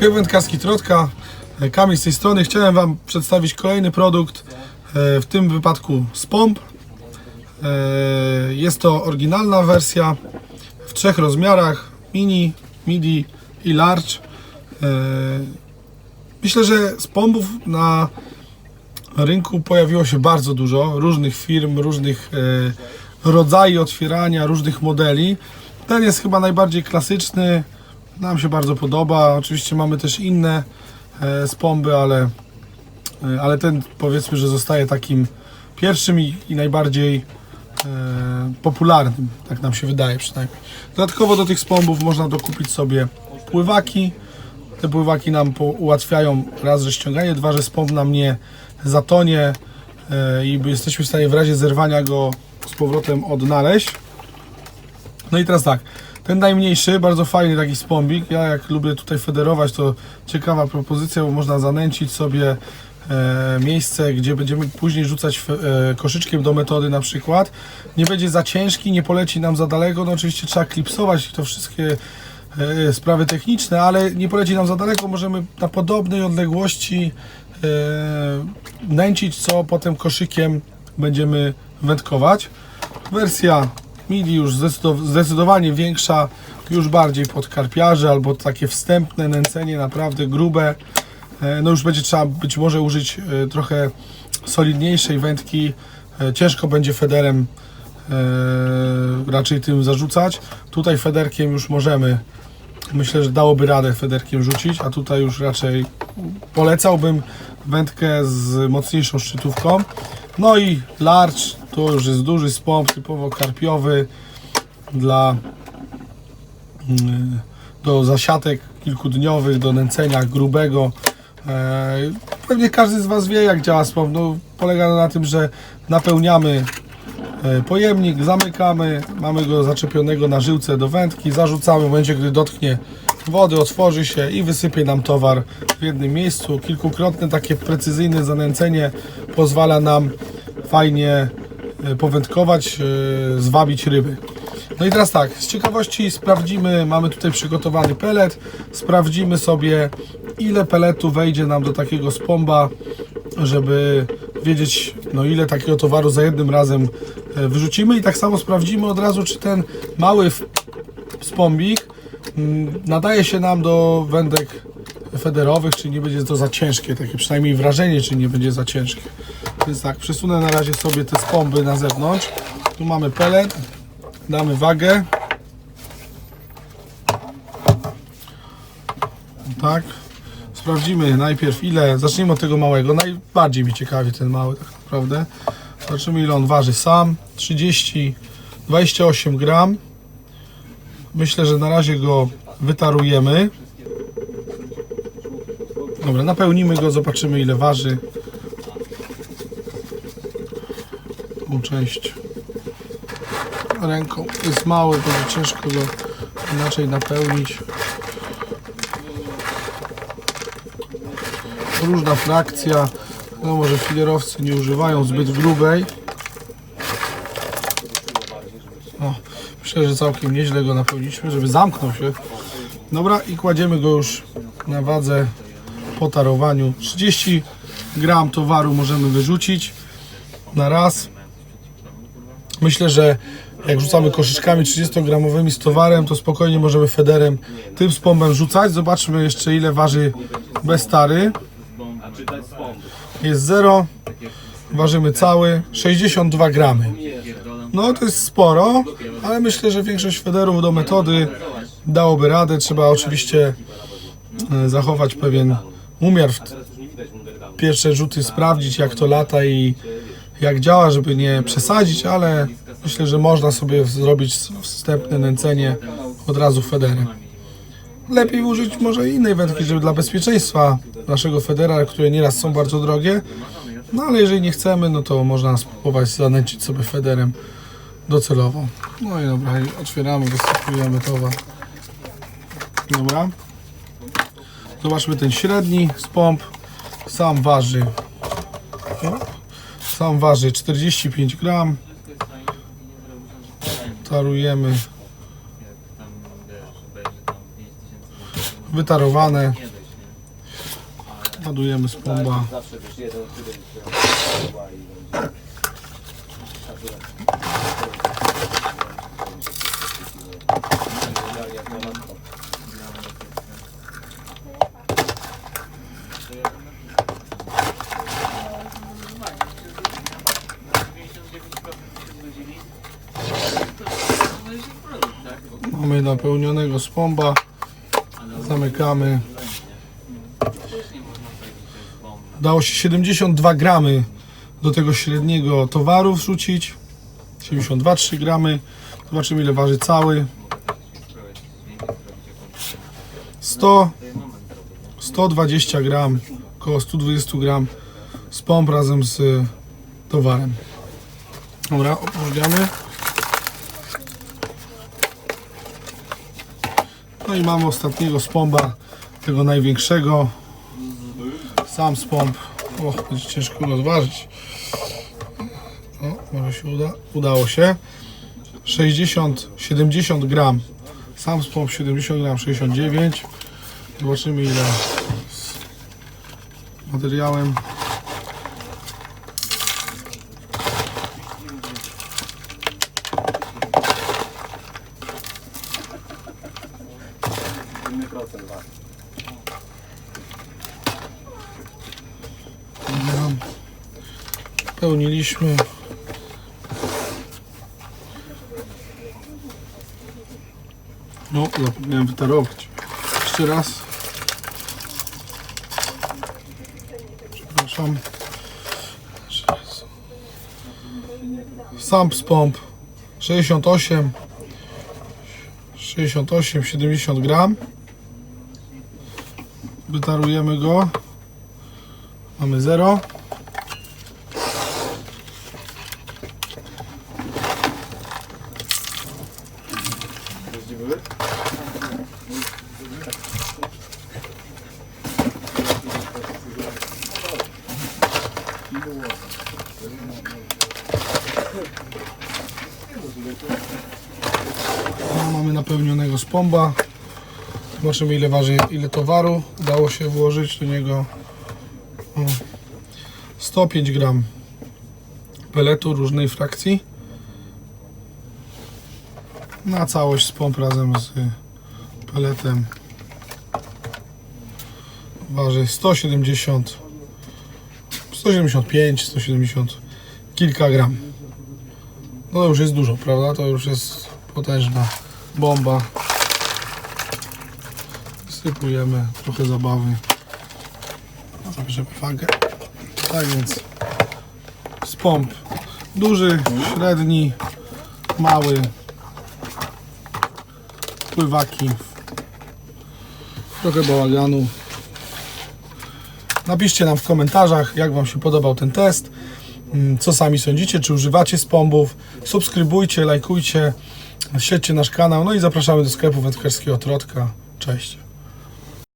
Wędkarski Trotka, e, Kamil z tej strony. Chciałem Wam przedstawić kolejny produkt, e, w tym wypadku z pomp. E, Jest to oryginalna wersja w trzech rozmiarach, mini, midi i large. Myślę, że z pompów na rynku pojawiło się bardzo dużo różnych firm, różnych rodzajów otwierania, różnych modeli. Ten jest chyba najbardziej klasyczny, nam się bardzo podoba. Oczywiście mamy też inne e, spomby, ale, e, ale ten powiedzmy, że zostaje takim pierwszym i, i najbardziej e, popularnym, tak nam się wydaje przynajmniej. Dodatkowo do tych spombów można dokupić sobie pływaki. Te pływaki nam ułatwiają raz, że ściąganie, dwa, że spomb nam nie zatonie i jesteśmy w stanie w razie zerwania go z powrotem odnaleźć. No i teraz tak, ten najmniejszy, bardzo fajny taki spombik. Ja jak lubię tutaj federować, to ciekawa propozycja, bo można zanęcić sobie e, miejsce, gdzie będziemy później rzucać e, koszyczkiem do metody na przykład. Nie będzie za ciężki, nie poleci nam za daleko. No oczywiście trzeba klipsować to wszystkie e, sprawy techniczne, ale nie poleci nam za daleko. Możemy na podobnej odległości e, nęcić, co potem koszykiem będziemy wędkować. Wersja midi już zdecydow- zdecydowanie większa, już bardziej pod karpiarzy albo takie wstępne nęcenie, naprawdę grube. E, No już będzie trzeba być może użyć e, trochę solidniejszej wędki. E, Ciężko będzie federem raczej tym zarzucać. Tutaj federkiem już możemy, myślę, że dałoby radę federkiem rzucić, a tutaj już raczej polecałbym wędkę z mocniejszą szczytówką. No i large to już jest duży spomp, typowo karpiowy dla mm, do zasiatek kilkudniowych, do nęcenia grubego. E, Pewnie każdy z Was wie jak działa spomp. No, polega na tym, że napełniamy e, pojemnik, zamykamy, mamy go zaczepionego na żyłce do wędki, zarzucamy w momencie, gdy dotknie wody, otworzy się i wysypie nam towar w jednym miejscu. Kilkukrotne takie precyzyjne zanęcenie pozwala nam fajnie powędkować, e, zwabić ryby. No i teraz tak, z ciekawości sprawdzimy, mamy tutaj przygotowany pelet, sprawdzimy sobie ile peletu wejdzie nam do takiego spomba, żeby wiedzieć no ile takiego towaru za jednym razem e, wyrzucimy i tak samo sprawdzimy od razu czy ten mały spombik mm, nadaje się nam do wędek federowych, czy nie będzie to za ciężkie, takie przynajmniej wrażenie, czy nie będzie za ciężkie. Więc tak, przesunę na razie sobie te spomby na zewnątrz. Tu mamy pelet, damy wagę. Tak. Sprawdzimy najpierw ile, zacznijmy od tego małego, najbardziej mi ciekawi ten mały tak naprawdę. Zobaczymy ile on waży sam, 30, 28 gram. Myślę, że na razie go wytarujemy. Dobra, napełnimy go, zobaczymy ile waży. Tą część ręką jest mały, będzie ciężko go inaczej napełnić. Różna frakcja. No może filerowcy nie używają zbyt grubej. O, myślę, że całkiem nieźle go napełniliśmy, żeby zamknął się. Dobra i kładziemy go już na wadze po tarowaniu. 30 gram towaru możemy wyrzucić na raz. Myślę, że jak rzucamy koszyczkami 30-gramowymi z towarem, to spokojnie możemy federem tym spombem rzucać. Zobaczmy jeszcze ile waży bez tary. Jest 0. Ważymy cały 62 gramy. No to jest sporo, ale myślę, że większość federów do metody dałoby radę. Trzeba oczywiście e, zachować pewien umiar pierwsze rzuty, sprawdzić jak to lata i jak działa, żeby nie przesadzić, ale myślę, że można sobie zrobić wstępne nęcenie od razu federem. Lepiej użyć może innej wędki, żeby dla bezpieczeństwa naszego federa, które nieraz są bardzo drogie. No ale jeżeli nie chcemy, no to można spróbować zanęcić sobie federem docelowo. No i dobra, otwieramy, wysypujemy towar. Dobra. Zobaczmy ten średni z pomp. Sam waży. Sam waży 45 gram. Tarujemy. Wytarowane. Ładujemy z pomba. Zawsze wiesz, jeden, który się podoba i będzie. Jak na matko. Mamy napełnionego z pomba. Zamykamy. Dało się 72 gramy do tego średniego towaru wrzucić. 72-3 gramy. Zobaczymy ile waży cały. 100, 120 gram, około 120 gram z razem z towarem. Dobra, opowiedziamy. No i mamy ostatniego spomba, tego największego. Sam spomb. O, będzie ciężko go odważyć. O, może się uda. Udało się. 60, 70 gram. Sam spomb 70 gram, 69. Zobaczymy ile z materiałem. Inny procent waży. gram. Pełniliśmy. No, zapomniałem wytarować. Jeszcze raz. Przepraszam. Sam pomp 68 68 70 gram wytarujemy go mamy 0 Gdzie były? No, mamy napełnionego z pomba. Zobaczymy ile waży, ile towaru udało się włożyć do niego. O, 105 gram peletu różnej frakcji. Na całość z pomp razem z peletem waży 170 175, 170 kilka gram. No to już jest dużo, prawda? To już jest potężna bomba. Sypujemy trochę zabawy. Zabierzemy wagę. Tak więc z pomp duży, średni, mały, pływaki, trochę bałaganu. Napiszcie nam w komentarzach, jak Wam się podobał ten test. Mm, Co sami sądzicie, czy używacie spombów? Subskrybujcie, lajkujcie, śledźcie nasz kanał. No i zapraszamy do sklepu wędkarskiego Trotka. Cześć.